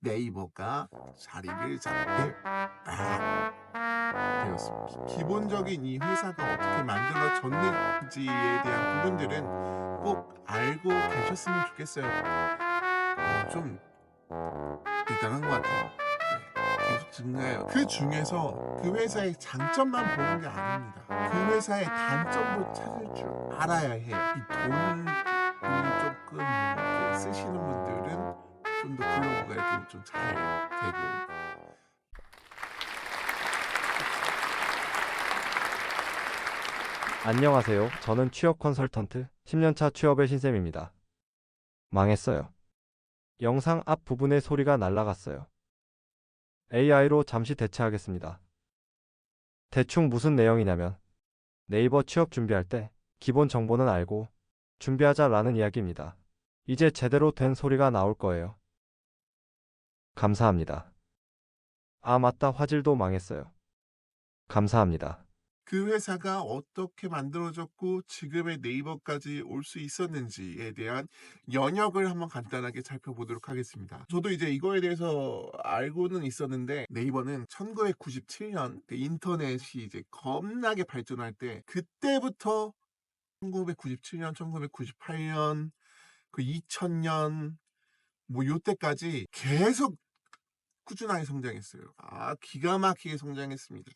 네이버가 자리를 잡게 딱 되었습니다. 기본적인 이 회사가 어떻게 만들어졌는지에 대한 부분들은 꼭 알고 계셨으면 좋겠어요. 어, 좀 대단한 것 같아요. 네. 그 중에서 그 회사의 장점만 보는 게 아닙니다. 그 회사의 단점도 찾을 줄 알아야 해요. 이돈 좀 잘 되고 안녕하세요. 저는 취업 컨설턴트 10년차 취업의 신쌤입니다. 망했어요. 영상 앞 부분의 소리가 날라갔어요. AI로 잠시 대체하겠습니다. 대충 무슨 내용이냐면 네이버 취업 준비할 때 기본 정보는 알고 준비하자라는 이야기입니다. 이제 제대로 된 소리가 나올 거예요. 감사합니다. 아, 맞다. 화질도 망했어요. 감사합니다. 그 회사가 어떻게 만들어졌고 지금의 네이버까지 올 수 있었는지에 대한 연역을 한번 간단하게 살펴보도록 하겠습니다. 저도 이제 이거에 대해서 알고는 있었는데 네이버는 1997년 그 인터넷이 이제 겁나게 발전할 때 그때부터 1997년, 1998년, 그 2000년 뭐 요때까지 계속 꾸준하게 성장했어요. 아, 기가 막히게 성장했습니다.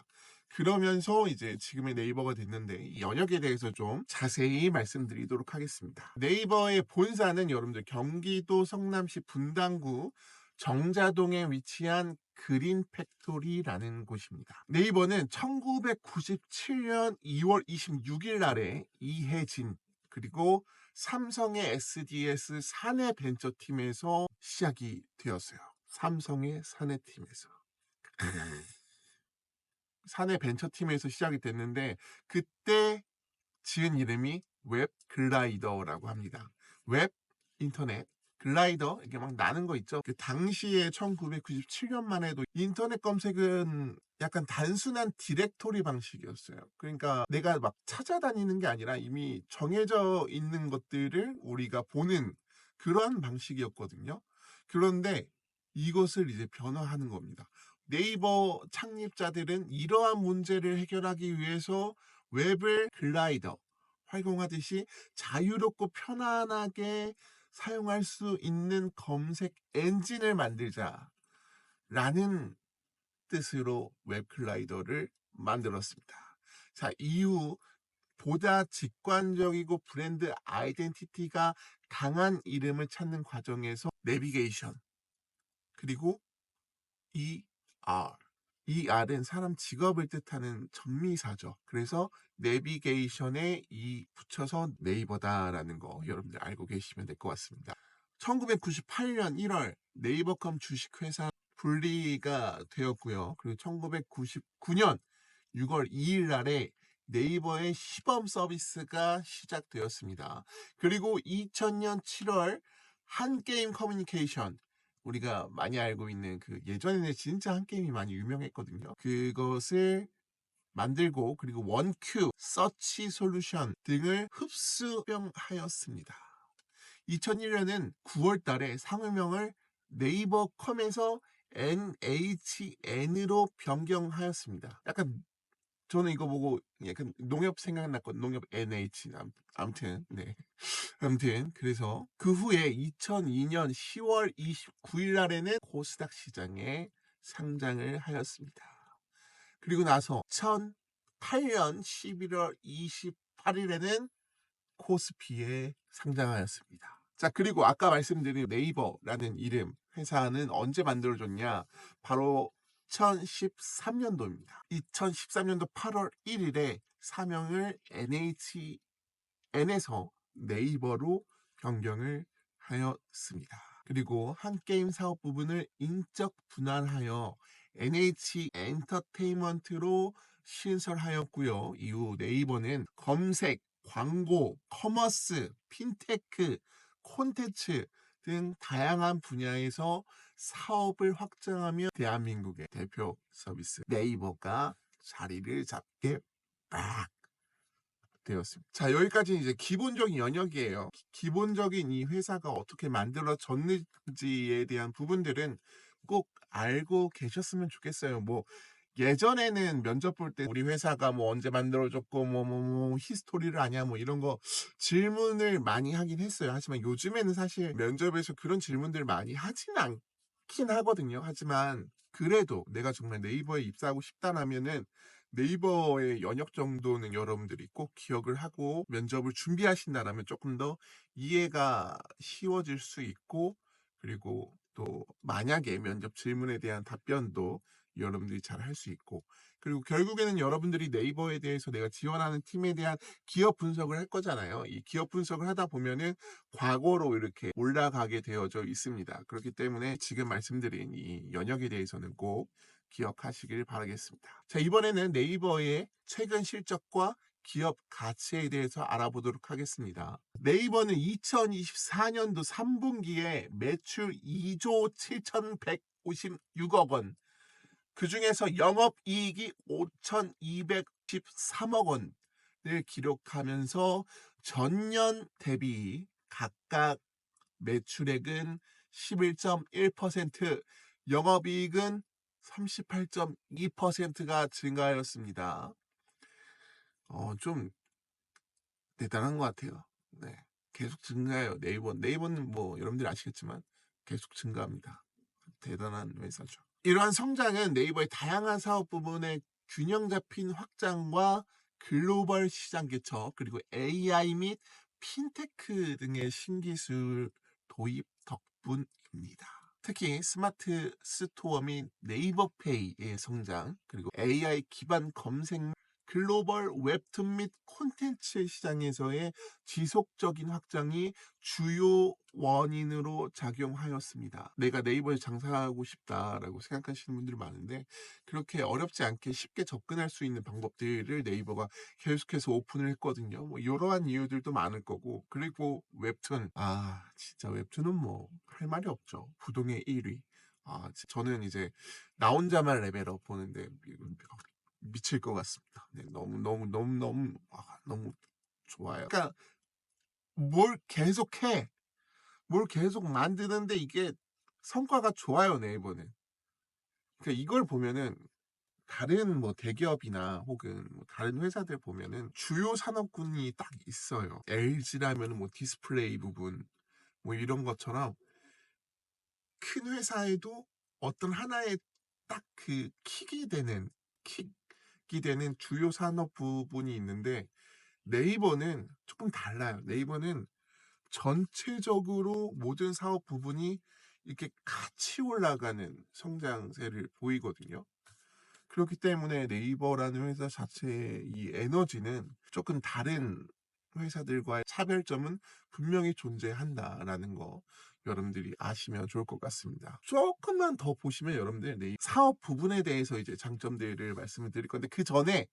그러면서 이제 지금의 네이버가 됐는데 이 연역에 대해서 좀 자세히 말씀드리도록 하겠습니다. 네이버의 본사는 여러분들 경기도 성남시 분당구 정자동에 위치한 그린 팩토리라는 곳입니다. 네이버는 1997년 2월 26일 날에 이혜진 그리고 삼성의 SDS 사내 벤처팀에서 시작이 되었어요. 삼성의 사내팀에서. 사내 벤처팀에서 시작이 됐는데 그때 지은 이름이 웹 글라이더라고 합니다. 웹 인터넷 글라이더 이게 막 나는 거 있죠. 그 당시에 1997년만 해도 인터넷 검색은 약간 단순한 디렉토리 방식이었어요. 그러니까 내가 막 찾아다니는 게 아니라 이미 정해져 있는 것들을 우리가 보는 그런 방식이었거든요. 그런데 이것을 이제 변화하는 겁니다. 네이버 창립자들은 이러한 문제를 해결하기 위해서 웹을 글라이더 활용하듯이 자유롭고 편안하게 사용할 수 있는 검색 엔진을 만들자라는 뜻으로 웹 글라이더를 만들었습니다. 자, 이후 보다 직관적이고 브랜드 아이덴티티가 강한 이름을 찾는 과정에서 내비게이션 그리고 이 R. 이 R은 사람 직업을 뜻하는 전미사죠. 그래서 내비게이션에 이 붙여서 네이버다라는 거 여러분들 알고 계시면 될 것 같습니다. 1998년 1월 네이버컴 주식회사 분리가 되었고요. 그리고 1999년 6월 2일 날에 네이버의 시범 서비스가 시작되었습니다. 그리고 2000년 7월 한게임 커뮤니케이션 우리가 많이 알고 있는 그 예전에는 진짜 한 게임이 많이 유명했거든요. 그것을 만들고 그리고 원큐, 서치 솔루션 등을 흡수병하였습니다. 2001년은 9월 달에 상호명을 네이버 컴에서 NHN으로 변경하였습니다. 약간 저는 이거 보고 약간 농협 생각났거든요. 농협 NH. 암- 아무튼, 네. 아무튼, 그래서 그 후에 2002년 10월 29일 날에는 코스닥 시장에 상장을 하였습니다. 그리고 나서 2008년 11월 28일에는 코스피에 상장하였습니다. 자, 그리고 아까 말씀드린 네이버라는 이름 회사는 언제 만들어졌냐? 바로 2013년도입니다. 2013년도 8월 1일에 사명을 NHN에서 네이버로 변경을 하였습니다. 그리고 한 게임 사업 부분을 인적 분할하여 NH 엔터테인먼트로 신설하였고요. 이후 네이버는 검색, 광고, 커머스, 핀테크, 콘텐츠 등 다양한 분야에서 사업을 확장하며 대한민국의 대표 서비스 네이버가 자리를 잡게 딱 되었습니다. 자, 여기까지 이제 기본적인 연역이에요. 기- 기본적인 이 회사가 어떻게 만들어졌는지에 대한 부분들은 꼭 알고 계셨으면 좋겠어요. 뭐 예전에는 면접 볼 때 우리 회사가 뭐 언제 만들어졌고 뭐 뭐 뭐 히스토리를 아냐 뭐 이런 거 질문을 많이 하긴 했어요. 하지만 요즘에는 사실 면접에서 그런 질문들 많이 하진 않긴 하거든요. 하지만 그래도 내가 정말 네이버에 입사하고 싶다라면은 네이버의 연역 정도는 여러분들이 꼭 기억을 하고 면접을 준비하신다라면 조금 더 이해가 쉬워질 수 있고 그리고 또 만약에 면접 질문에 대한 답변도 여러분들이 잘 할 수 있고 그리고 결국에는 여러분들이 네이버에 대해서 내가 지원하는 팀에 대한 기업 분석을 할 거잖아요. 이 기업 분석을 하다 보면은 과거로 이렇게 올라가게 되어져 있습니다. 그렇기 때문에 지금 말씀드린 이 연역에 대해서는 꼭 기억하시길 바라겠습니다. 자, 이번에는 네이버의 최근 실적과 기업 가치에 대해서 알아보도록 하겠습니다. 네이버는 2024년도 3분기에 매출 2조 7,156억 원, 그 중에서 영업이익이 5,213억 원을 기록하면서 전년 대비 각각 매출액은 11.1%, 영업이익은 38.2%가 증가하였습니다. 어, 좀 대단한 것 같아요. 네. 계속 증가해요. 네이버. 네이버는 뭐 여러분들이 아시겠지만 계속 증가합니다. 대단한 회사죠. 이러한 성장은 네이버의 다양한 사업 부분의 균형 잡힌 확장과 글로벌 시장 개척 그리고 AI 및 핀테크 등의 신기술 도입 덕분입니다. 특히 스마트 스토어 및 네이버 페이의 성장 그리고 AI 기반 검색 글로벌 웹툰 및 콘텐츠 시장에서의 지속적인 확장이 주요 원인으로 작용하였습니다. 내가 네이버에 장사하고 싶다라고 생각하시는 분들이 많은데 그렇게 어렵지 않게 쉽게 접근할 수 있는 방법들을 네이버가 계속해서 오픈을 했거든요. 뭐 이러한 이유들도 많을 거고 그리고 웹툰 아 진짜 웹툰은 뭐 할 말이 없죠. 부동의 1위. 아 지- 저는 이제 나 혼자만 레벨업 보는데 미칠 것 같습니다. 네, 너무 너무 너무 너무 아, 너무 좋아요. 그러니까 뭘 계속해, 뭘 계속 만드는데 이게 성과가 좋아요 네이버는. 그러니까 이걸 보면은 다른 뭐 대기업이나 혹은 뭐 다른 회사들 보면은 주요 산업군이 딱 있어요. LG라면은 뭐 디스플레이 부분 뭐 이런 것처럼 큰 회사에도 어떤 하나의 딱 그 킥이 되는 킥이 되는 주요 산업 부분이 있는데 네이버는 조금 달라요. 네이버는 전체적으로 모든 사업 부분이 이렇게 같이 올라가는 성장세를 보이거든요. 그렇기 때문에 네이버라는 회사 자체의 이 에너지는 조금 다른 회사들과의 차별점은 분명히 존재한다라는 거 여러분들이 아시면 좋을 것 같습니다. 조금만 더 보시면 여러분들 네, 사업 부분에 대해서 이제 장점들을 말씀을 드릴 건데 그 전에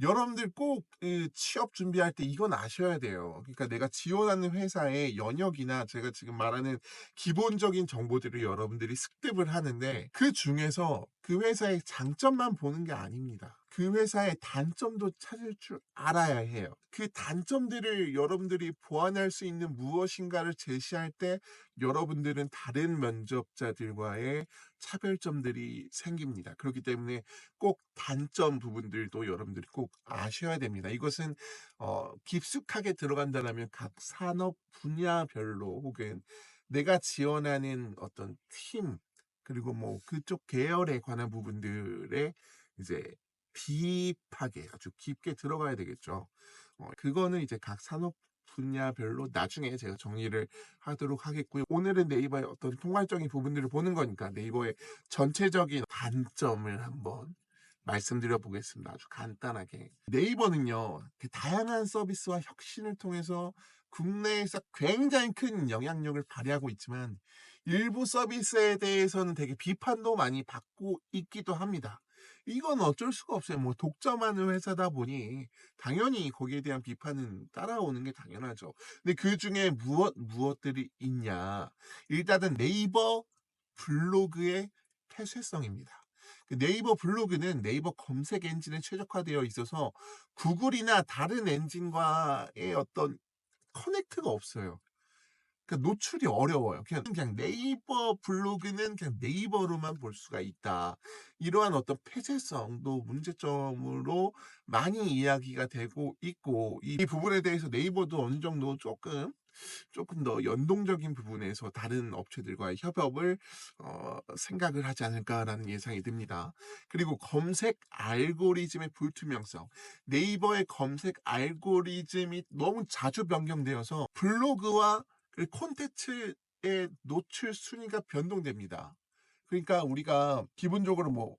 여러분들 꼭그 취업 준비할 때 이건 아셔야 돼요. 그러니까 내가 지원하는 회사의 연역이나 제가 지금 말하는 기본적인 정보들을 여러분들이 습득을 하는데 그 중에서 그 회사의 장점만 보는 게 아닙니다. 그 회사의 단점도 찾을 줄 알아야 해요. 그 단점들을 여러분들이 보완할 수 있는 무엇인가를 제시할 때 여러분들은 다른 면접자들과의 차별점들이 생깁니다. 그렇기 때문에 꼭 단점 부분들도 여러분들이 꼭 아셔야 됩니다. 이것은 어, 깊숙하게 들어간다면 각 산업 분야별로 혹은 내가 지원하는 어떤 팀 그리고 뭐 그쪽 계열에 관한 부분들에 이제 딥하게 아주 깊게 들어가야 되겠죠. 어, 그거는 이제 각 산업 분야별로 나중에 제가 정리를 하도록 하겠고요. 오늘은 네이버의 어떤 통괄적인 부분들을 보는 거니까 네이버의 전체적인 단점을 한번 말씀드려 보겠습니다. 아주 간단하게. 네이버는요, 그 다양한 서비스와 혁신을 통해서 국내에서 굉장히 큰 영향력을 발휘하고 있지만 일부 서비스에 대해서는 되게 비판도 많이 받고 있기도 합니다. 이건 어쩔 수가 없어요. 뭐 독점하는 회사다 보니 당연히 거기에 대한 비판은 따라오는 게 당연하죠. 근데 그 중에 무엇 무엇들이 있냐? 일단은 네이버 블로그의 폐쇄성입니다. 그 네이버 블로그는 네이버 검색 엔진에 최적화되어 있어서 구글이나 다른 엔진과의 어떤 커넥트가 없어요. 그러니까 노출이 어려워요. 그냥, 그냥 네이버 블로그는 그냥 네이버로만 볼 수가 있다. 이러한 어떤 폐쇄성도 문제점으로 많이 이야기가 되고 있고 이 부분에 대해서 네이버도 어느 정도 조금 조금 더 연동적인 부분에서 다른 업체들과의 협업을 어, 생각을 하지 않을까라는 예상이 듭니다. 그리고 검색 알고리즘의 불투명성. 네이버의 검색 알고리즘이 너무 자주 변경되어서 블로그와 그 콘텐츠의 노출 순위가 변동됩니다. 그러니까 우리가 기본적으로 뭐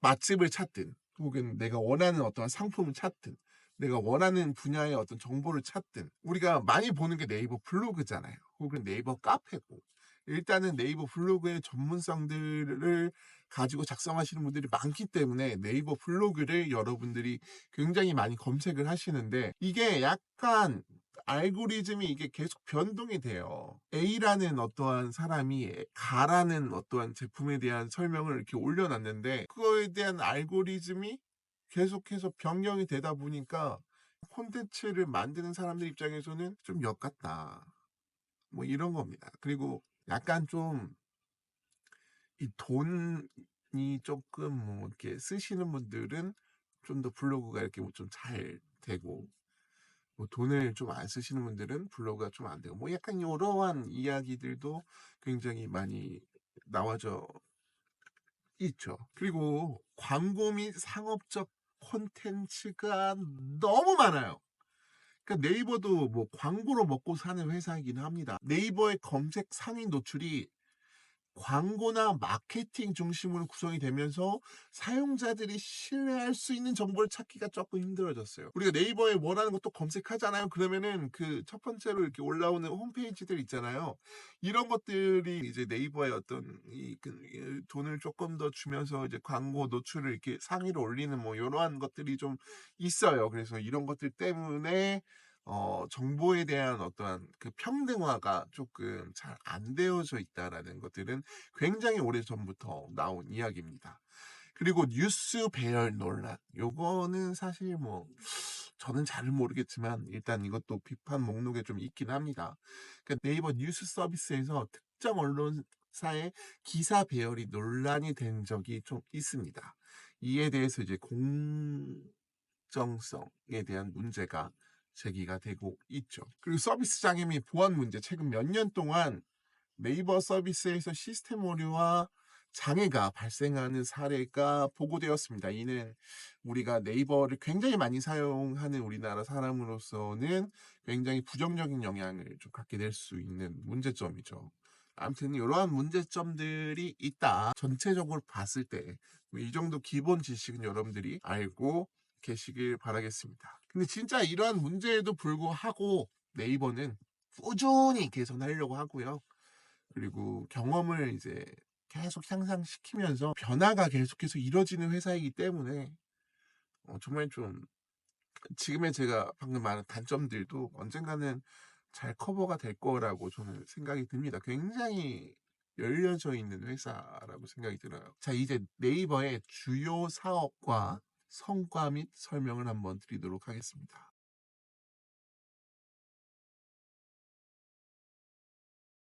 맛집을 찾든 혹은 내가 원하는 어떤 상품을 찾든 내가 원하는 분야의 어떤 정보를 찾든 우리가 많이 보는 게 네이버 블로그잖아요. 혹은 네이버 카페고 일단은 네이버 블로그의 전문성들을 가지고 작성하시는 분들이 많기 때문에 네이버 블로그를 여러분들이 굉장히 많이 검색을 하시는데 이게 약간 알고리즘이 이게 계속 변동이 돼요. A라는 어떠한 사람이 가라는 어떠한 제품에 대한 설명을 이렇게 올려놨는데 그거에 대한 알고리즘이 계속해서 변경이 되다 보니까 콘텐츠를 만드는 사람들 입장에서는 좀 역같다. 뭐 이런 겁니다. 그리고 약간 좀 이 돈이 조금 뭐 이렇게 쓰시는 분들은 좀 더 블로그가 이렇게 뭐 좀 잘 되고 뭐 돈을 좀 안 쓰시는 분들은 블로그가 좀 안 되고 뭐 약간 이러한 이야기들도 굉장히 많이 나와져 있죠. 그리고 광고 및 상업적 콘텐츠가 너무 많아요. 그러니까 네이버도 뭐 광고로 먹고 사는 회사이긴 합니다. 네이버의 검색 상위 노출이 광고나 마케팅 중심으로 구성이 되면서 사용자들이 신뢰할 수 있는 정보를 찾기가 조금 힘들어졌어요. 우리가 네이버에 원하는 것도 검색하잖아요. 그러면은 그 첫 번째로 이렇게 올라오는 홈페이지들 있잖아요. 이런 것들이 이제 네이버의 어떤 이, 그, 이 돈을 조금 더 주면서 이제 광고 노출을 이렇게 상위로 올리는 뭐 이러한 것들이 좀 있어요. 그래서 이런 것들 때문에 어, 정보에 대한 어떠한 그 평등화가 조금 잘 안 되어져 있다라는 것들은 굉장히 오래 전부터 나온 이야기입니다. 그리고 뉴스 배열 논란. 요거는 사실 뭐 저는 잘 모르겠지만 일단 이것도 비판 목록에 좀 있긴 합니다. 그러니까 네이버 뉴스 서비스에서 특정 언론사의 기사 배열이 논란이 된 적이 좀 있습니다. 이에 대해서 이제 공정성에 대한 문제가 제기가 되고 있죠. 그리고 서비스 장애 및 보안 문제 최근 몇 년 동안 네이버 서비스에서 시스템 오류와 장애가 발생하는 사례가 보고되었습니다. 이는 우리가 네이버를 굉장히 많이 사용하는 우리나라 사람으로서는 굉장히 부정적인 영향을 좀 갖게 될 수 있는 문제점이죠. 아무튼 이러한 문제점들이 있다. 전체적으로 봤을 때 이 정도 기본 지식은 여러분들이 알고 계시길 바라겠습니다. 근데 진짜 이러한 문제에도 불구하고 네이버는 꾸준히 개선하려고 하고요. 그리고 경험을 이제 계속 향상시키면서 변화가 계속해서 이뤄지는 회사이기 때문에 어, 정말 좀 지금의 제가 방금 말한 단점들도 언젠가는 잘 커버가 될 거라고 저는 생각이 듭니다. 굉장히 열려져 있는 회사라고 생각이 들어요. 자, 이제 네이버의 주요 사업과 성과 및 설명을 한번 드리도록 하겠습니다.